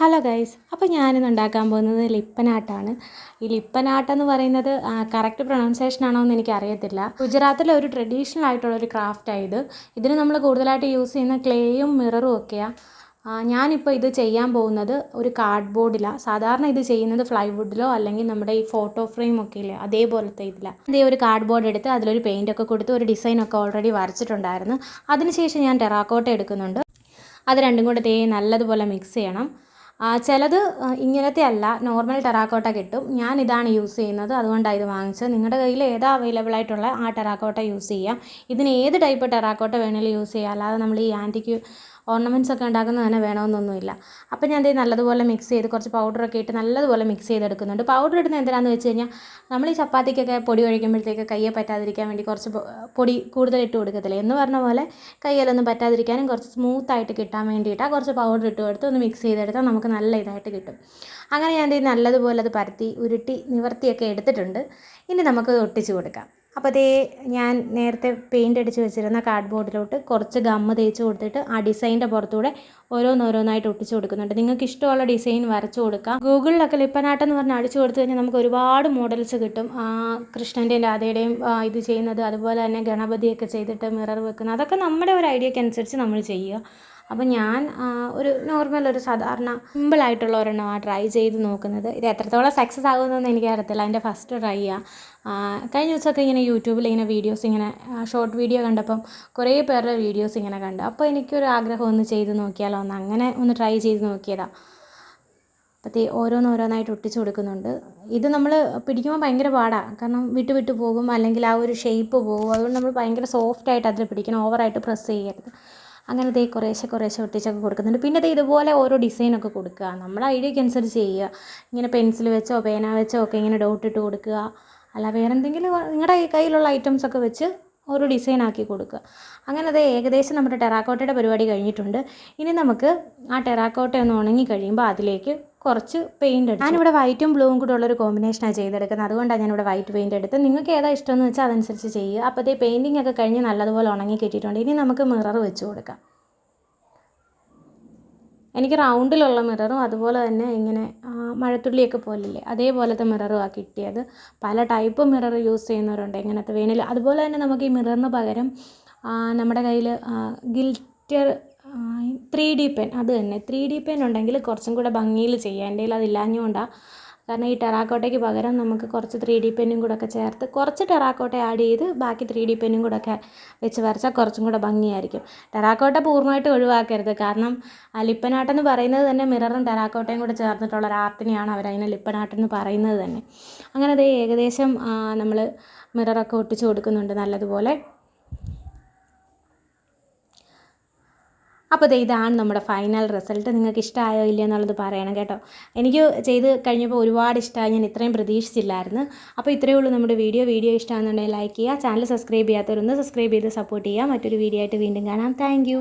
Hello guys അപ്പോൾ ഞാനിന്ന് ഉണ്ടാക്കാൻ പോകുന്നത് ലിപ്പനാട്ടാണ്. ഈ ലിപ്പനാട്ട് എന്ന് പറയുന്നത് കറക്റ്റ് പ്രൊണൗൺസിയേഷൻ ആണോ എന്ന് എനിക്ക് അറിയത്തില്ല ഗുജറാത്തിലെ ഒരു ട്രഡീഷണൽ ആയിട്ടുള്ള ഒരു ക്രാഫ്റ്റാണ് ഇത്. ഇതിന് നമ്മൾ കൂടുതലായിട്ട് യൂസ് ചെയ്യുന്ന ക്ലേയും മിററും ഒക്കെയാണ് ഞാനിപ്പോൾ ഇത് ചെയ്യാൻ പോകുന്നത് ഒരു കാർഡ് ബോർഡിലാണ് സാധാരണ ഇത് ചെയ്യുന്നത് ഫ്ലൈവുഡിലോ അല്ലെങ്കിൽ നമ്മുടെ ഈ ഫോട്ടോ ഫ്രെയിം ഒക്കെ ഇല്ലേ അതേപോലത്തെ ഇതിലാണ് ഇതേ ഒരു കാർഡ് ബോർഡ് എടുത്ത് അതിലൊരു പെയിന്റ് ഒക്കെ കൊടുത്ത് ഒരു ഡിസൈൻ ഒക്കെ ഓൾറെഡി വരച്ചിട്ടുണ്ടായിരുന്നു. അതിനുശേഷം ഞാൻ ടെറാക്കോട്ട എടുക്കുന്നുണ്ട്. അത് രണ്ടും കൂടെ തേ നല്ലതുപോലെ മിക്സ് ചെയ്യണം. ചിലത് ഇങ്ങനത്തെ അല്ല. നോർമൽ ടെറാക്കോട്ട കിട്ടും. ഞാൻ ഇതാണ് യൂസ് ചെയ്യുന്നത്. അതുകൊണ്ടാണ് ഇത് വാങ്ങിച്ചത്. നിങ്ങളുടെ കയ്യിൽ ഏതാ അവൈലബിൾ ആയിട്ടുള്ള ആ ടെറാക്കോട്ട യൂസ് ചെയ്യാം. ഇതിന് ഏത് ടൈപ്പ് ടെറാക്കോട്ട വേണമെങ്കിലും യൂസ് ചെയ്യാം. അല്ലാതെ നമ്മൾ ഈ ആന്റിക്ക് ഓർണമെന്റ്സ് ഒക്കെ ഉണ്ടാക്കുന്നത് തന്നെ വേണമെന്നൊന്നുമില്ല. അപ്പോൾ ഞാൻ ഇത് നല്ലതുപോലെ മിക്സ് ചെയ്ത് കുറച്ച് പൗഡറൊക്കെ ഇട്ട് നല്ലതുപോലെ മിക്സ് ചെയ്തെടുക്കുന്നുണ്ട്. പൗഡർ ഇടുന്നത് എന്തിനാണെന്ന് വെച്ച് കഴിഞ്ഞാൽ നമ്മൾ ഈ ചപ്പാത്തിക്കൊക്കെ പൊടി ഒഴിക്കുമ്പോഴത്തേക്ക് കയ്യെ പറ്റാതിരിക്കാൻ വേണ്ടി കുറച്ച് പൊടി കൂടുതൽ ഇട്ട് കൊടുക്കത്തില്ല? എന്ന് പറഞ്ഞ പോലെ കയ്യിലൊന്നും പറ്റാതിരിക്കാനും കുറച്ച് സ്മൂത്തായിട്ട് കിട്ടാൻ വേണ്ടിയിട്ടാണ് കുറച്ച് പൗഡർ ഇട്ട് കൊടുത്ത് ഒന്ന് മിക്സ് ചെയ്തെടുത്താൽ നമുക്ക് നല്ല ഇതായിട്ട് കിട്ടും. അങ്ങനെ ഞാൻ ഇത് നല്ലതുപോലെ അത് പരത്തി ഉരുട്ടി നിവർത്തിയൊക്കെ എടുത്തിട്ടുണ്ട്. ഇനി നമുക്ക് ഒട്ടിച്ച് കൊടുക്കാം. അപ്പോൾ അതേ ഞാൻ നേരത്തെ പെയിന്റ് അടിച്ച് വെച്ചിരുന്ന കാർഡ് ബോർഡിലോട്ട് കുറച്ച് ഗമ്മ് തേച്ച് കൊടുത്തിട്ട് ആ ഡിസൈന്റെ പുറത്തൂടെ ഓരോന്നോരോന്നായിട്ട് ഒട്ടിച്ചു കൊടുക്കുന്നുണ്ട്. നിങ്ങൾക്ക് ഇഷ്ടമുള്ള ഡിസൈൻ വരച്ചു കൊടുക്കാം. ഗൂഗിളിലൊക്കെ ലിപ്പനാട്ടം എന്ന് പറഞ്ഞ് അടിച്ചു കൊടുത്തു കഴിഞ്ഞാൽ നമുക്ക് ഒരുപാട് മോഡൽസ് കിട്ടും. ആ, കൃഷ്ണന്റെയും രാധയുടെയും ഇത് ചെയ്യുന്നത്. അതുപോലെ തന്നെ ഗണപതിയൊക്കെ ചെയ്തിട്ട് മിറർ വെക്കുന്നത് അതൊക്കെ നമ്മുടെ ഒരു ഐഡിയക്ക് അനുസരിച്ച് നമ്മൾ ചെയ്യുക. അപ്പോൾ ഞാൻ ഒരു നോർമൽ ഒരു സാധാരണ സിമ്പിളായിട്ടുള്ള ഒരെണ്ണമാണ് ട്രൈ ചെയ്ത് നോക്കുന്നത്. ഇത് എത്രത്തോളം സക്സസ് ആകുമെന്നൊന്നും എനിക്ക് അറിയത്തില്ല അതിന്റെ ഫസ്റ്റ് ട്രൈ ആണ് കഴിഞ്ഞ ദിവസമൊക്കെ ഇങ്ങനെ യൂട്യൂബിൽ ഇങ്ങനെ വീഡിയോസ് ഇങ്ങനെ ഷോർട്ട് വീഡിയോ കണ്ടപ്പം കുറേ പേരുടെ വീഡിയോസ് ഇങ്ങനെ കണ്ടു. അപ്പോൾ എനിക്കൊരു ആഗ്രഹം ഒന്ന് ചെയ്ത് നോക്കിയാലോ ഒന്ന് അങ്ങനെ ഒന്ന് ട്രൈ ചെയ്ത് നോക്കിയതാണ് അപ്പോഴത്തേ ഓരോന്നോരോന്നായിട്ട് ഒട്ടിച്ചു കൊടുക്കുന്നുണ്ട്. ഇത് നമ്മൾ പിടിക്കുമ്പോൾ ഭയങ്കര പാടാണ് കാരണം വിട്ട് വിട്ട് പോകും അല്ലെങ്കിൽ ആ ഒരു ഷേപ്പ് പോകും. അതുകൊണ്ട് നമ്മൾ ഭയങ്കര സോഫ്റ്റായിട്ട് അതിൽ പിടിക്കണം ഓവറായിട്ട് പ്രസ് ചെയ്യരുത്. അങ്ങനെ ദേ കുറേശ്ശെ കുറേശ്ശെ ഒട്ടിച്ചൊക്കെ കൊടുക്കുന്നുണ്ട്. പിന്നെ ദേ ഇതുപോലെ ഓരോ ഡിസൈനൊക്കെ കൊടുക്കുക. നമ്മുടെ ഐഡിയക്ക് അനുസരിച്ച് ചെയ്യുക. ഇങ്ങനെ പെൻസിൽ വെച്ചോ പേന വെച്ചോ ഒക്കെ ഇങ്ങനെ ഡോട്ട് ഇട്ട് കൊടുക്കുക. അല്ല വേറെ എന്തെങ്കിലും നിങ്ങളുടെ കയ്യിലുള്ള ഐറ്റംസ് ഒക്കെ വെച്ച് ഒരു ഡിസൈൻ ആക്കി കൊടുക്കുക. അങ്ങനെ അത് ഏകദേശം നമ്മുടെ ടെറാക്കോട്ടയുടെ പരിപാടി കഴിഞ്ഞിട്ടുണ്ട്. ഇനി നമുക്ക് ആ ടെറാക്കോട്ട ഒന്ന് ഉണങ്ങി കഴിയുമ്പോൾ അതിലേക്ക് കുറച്ച് പെയിന്റ് എടുക്കും. ഞാനിവിടെ വൈറ്റും ബ്ലൂവും കൂടെ ഉള്ളൊരു കോമ്പിനേഷനാണ് ചെയ്തെടുക്കുന്നത്. അതുകൊണ്ടാണ് ഞാനിവിടെ വൈറ്റ് പെയിന്റ് എടുത്ത് നിങ്ങൾക്ക് ഏതാ ഇഷ്ടമെന്ന് വെച്ചാൽ അതനുസരിച്ച് ചെയ്യുക. അപ്പോൾ അതേ പെയിന്റിംഗ് ഒക്കെ കഴിഞ്ഞ് നല്ലതുപോലെ ഉണങ്ങി കിട്ടിയിട്ടുണ്ട്. ഇനി നമുക്ക് മിറർ വെച്ച് കൊടുക്കാം. എനിക്ക് റൗണ്ടിലുള്ള മിററും അതുപോലെ തന്നെ ഇങ്ങനെ മഴത്തുള്ളിയൊക്കെ പോലില്ലേ? അതേപോലത്തെ മിററും ആ കിട്ടിയത്. പല ടൈപ്പ് മിറർ യൂസ് ചെയ്യുന്നവരുണ്ട്. എങ്ങനത്തെ വേണേലും അതുപോലെ തന്നെ നമുക്ക് ഈ മിററിന് പകരം നമ്മുടെ കയ്യിൽ ഗിൽറ്റർ ത്രീ ഡി പെൻ അത് തന്നെ. ത്രീ ഡി പെൻ ഉണ്ടെങ്കിൽ കുറച്ചും കൂടെ ഭംഗിയിൽ ചെയ്യാം. എന്റെ അതില്ലാഞ്ഞുകൊണ്ടാണ് കാരണം ഈ ടെറാക്കോട്ടയ്ക്ക് പകരം നമുക്ക് കുറച്ച് ത്രീ ഡി പെന്നും കൂടെ ഒക്കെ ചേർത്ത് കുറച്ച് ടെറാക്കോട്ട ആഡ് ചെയ്ത് ബാക്കി ത്രീ ഡി പെന്നും കൂടെ ഒക്കെ വെച്ച് വരച്ചാൽ കുറച്ചും കൂടെ ഭംഗിയായിരിക്കും. ടെറാക്കോട്ട പൂർണമായിട്ട് ഒഴിവാക്കരുത്. കാരണം ആ ലിപ്പനാട്ടെന്ന് പറയുന്നത് തന്നെ മിററും ടെറാക്കോട്ടയും കൂടെ ചേർന്നിട്ടുള്ള ഒരു ആർട്ടിനെയാണ് അവർ അതിനെ എന്ന് പറയുന്നത് തന്നെ. അങ്ങനെ അത് ഏകദേശം നമ്മൾ മിററൊക്കെ ഒട്ടിച്ച് കൊടുക്കുന്നുണ്ട് നല്ലതുപോലെ. അപ്പോൾ ഇതാണ് നമ്മുടെ ഫൈനൽ റിസൾട്ട് നിങ്ങൾക്ക് ഇഷ്ടമായോ ഇല്ലയോ എന്നുള്ളത് പറയണം കേട്ടോ. എനിക്ക് ചെയ്ത് കഴിഞ്ഞപ്പോൾ ഒരുപാട് ഇഷ്ടമായി ഞാൻ ഇത്രയും പ്രതീക്ഷിച്ചില്ലായിരുന്നു. അപ്പോൾ ഇത്രയേ ഉള്ളൂ നമ്മുടെ വീഡിയോ വീഡിയോ ഇഷ്ടമാണെന്നുണ്ടെങ്കിൽ ലൈക്ക് ചെയ്യുക. ചാനൽ സബ്സ്ക്രൈബ് ചെയ്യാത്തവരൊന്ന് സബ്സ്ക്രൈബ് ചെയ്ത് സപ്പോർട്ട് ചെയ്യുക. മറ്റൊരു വീഡിയോ ആയിട്ട് വീണ്ടും കാണാം. താങ്ക്